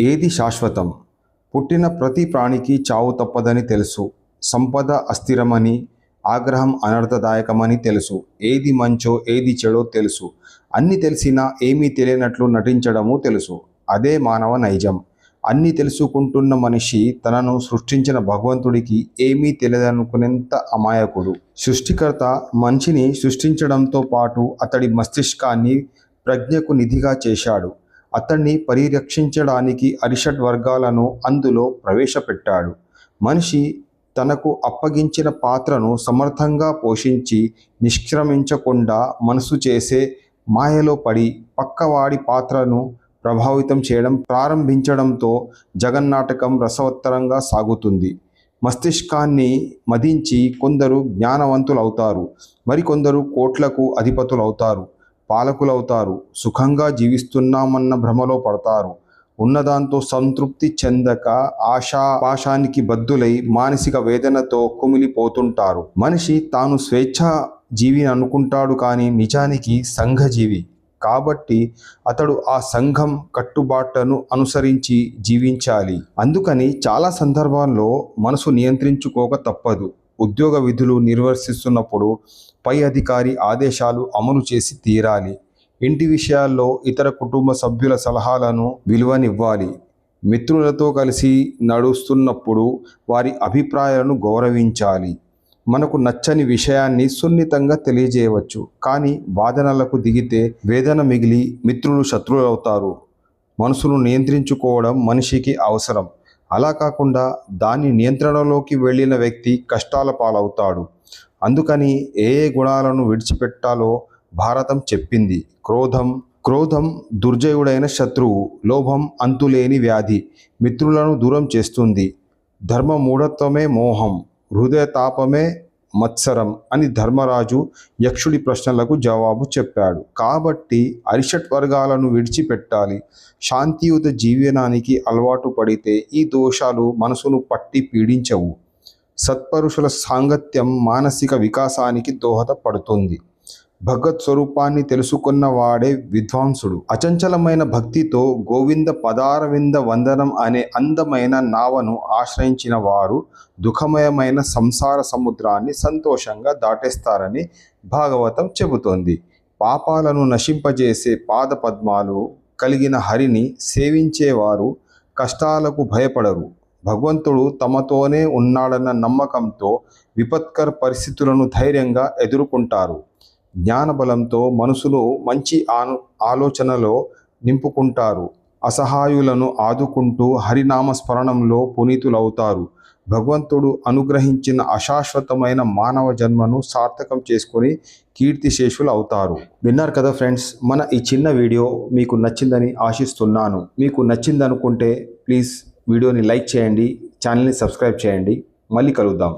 ఏది శాశ్వతం? పుట్టిన ప్రతి ప్రాణికి చావు తప్పదని తెలుసు. సంపద అస్థిరమని ఆగ్రహం అనర్థదాయకమని తెలుసు. ఏది మంచో ఏది చెడో తెలుసు. అన్ని తెలిసినా ఏమీ తెలియనట్లు నటించడము తెలుసు. అదే మానవ నైజం. అన్ని తెలుసుకుంటున్న మనిషి తనను సృష్టించిన భగవంతుడికి ఏమీ తెలియదనుకునేంత అమాయకుడు. సృష్టికర్త మనిషిని సృష్టించడంతో పాటు అతడి మస్తిష్కాన్ని ప్రజ్ఞకు నిధిగా చేశాడు. అతన్ని పరిరక్షించడానికి అరిషడ్ వర్గాలను అందులో ప్రవేశపెట్టాడు. మనిషి తనకు అప్పగించిన పాత్రను సమర్థంగా పోషించి నిష్క్రమించకుండా మనసు చేసే మాయలో పడి పక్కవాడి పాత్రను ప్రభావితం చేయడం ప్రారంభించడంతో జగన్నాటకం రసవత్తరంగా సాగుతుంది. మస్తిష్కాన్ని మదించి కొందరు జ్ఞానవంతులవుతారు. మరికొందరు కోట్లకు అధిపతులవుతారు. పాలకులవుతారు. సుఖంగా జీవిస్తున్నామన్న భ్రమలో పడతారు. ఉన్నదాంతో సంతృప్తి చెందక ఆశాపాశానికి బద్దులై మానసిక వేదనతో కుమిలిపోతుంటారు. మనిషి తాను స్వేచ్ఛ జీవిని అనుకుంటాడు కానీ నిజానికి సంఘజీవి. కాబట్టి అతడు ఆ సంఘం కట్టుబాట్లను అనుసరించి జీవించాలి. అందుకని చాలా సందర్భాల్లో మనసు నియంత్రించుకోక తప్పదు. ఉద్యోగ విధులు నిర్వర్తిస్తున్నప్పుడు పై అధికారి ఆదేశాలు అమలు చేసి తీరాలి. ఇంటి విషయాల్లో ఇతర కుటుంబ సభ్యుల సలహాలను విలువనివ్వాలి. మిత్రులతో కలిసి నడుస్తున్నప్పుడు వారి అభిప్రాయాలను గౌరవించాలి. మనకు నచ్చని విషయాన్ని సున్నితంగా తెలియజేయవచ్చు. కానీ వాదనలకు దిగితే వేదన మిగిలి మిత్రులు శత్రువులవుతారు. మనసును నియంత్రించుకోవడం మనిషికి అవసరం. అలా కాకుండా దాని నియంత్రణలోకి వెళ్ళిన వ్యక్తి కష్టాల పాలవుతాడు. అందుకని ఏ ఏ గుణాలను విడిచిపెట్టాలో భారతం చెప్పింది. క్రోధం క్రోధం దుర్జయుడైన శత్రువు లోభం అంతులేని వ్యాధి మిత్రులను దూరం చేస్తుంది. ధర్మ మూఢత్వమే మోహం హృదయ తాపమే మత్సరం అని ధర్మరాజు యక్షుడి ప్రశ్నలకు జవాబు చెప్పాడు. కాబట్టి అరిషట్ వర్గాలను విడిచిపెట్టాలి. శాంతియుత జీవనానికి అలవాటు పడితే ఈ దోషాలు మనసును పట్టి పీడించవు. సత్పరుషుల సాంగత్యం మానసిక వికాసానికి దోహదపడుతుంది. భగవత్ స్వరూపాన్ని తెలుసుకున్న వాడే విద్వాంసుడు. అచంచలమైన భక్తితో గోవింద పదారవింద వందనం అనే అందమైన నావను ఆశ్రయించిన వారు దుఃఖమయమైన సంసార సముద్రాన్ని సంతోషంగా దాటేస్తారని భాగవతం చెబుతోంది. పాపాలను నశింపజేసే పాద పద్మాలు కలిగిన హరిని సేవించేవారు కష్టాలకు భయపడరు. భగవంతుడు తమతోనే ఉన్నాడన్న నమ్మకంతో విపత్కర పరిస్థితులను ధైర్యంగా ఎదుర్కొంటారు. జ్ఞానబలంతో మనసులో మంచి ఆను ఆలోచనలో నింపుకుంటారు. అసహాయులను ఆదుకుంటూ హరినామ స్మరణంలో పునీతులవుతారు. భగవంతుడు అనుగ్రహించిన అశాశ్వతమైన మానవ జన్మను సార్థకం చేసుకొని కీర్తిశేషులు అవుతారు విన్నారు కదా ఫ్రెండ్స్ మన ఈ చిన్న వీడియో మీకు నచ్చిందని ఆశిస్తున్నాను. మీకు నచ్చిందనుకుంటే ప్లీజ్ వీడియోని లైక్ చేయండి ఛానల్ని సబ్స్క్రైబ్ చేయండి. మళ్ళీ కలుద్దాం.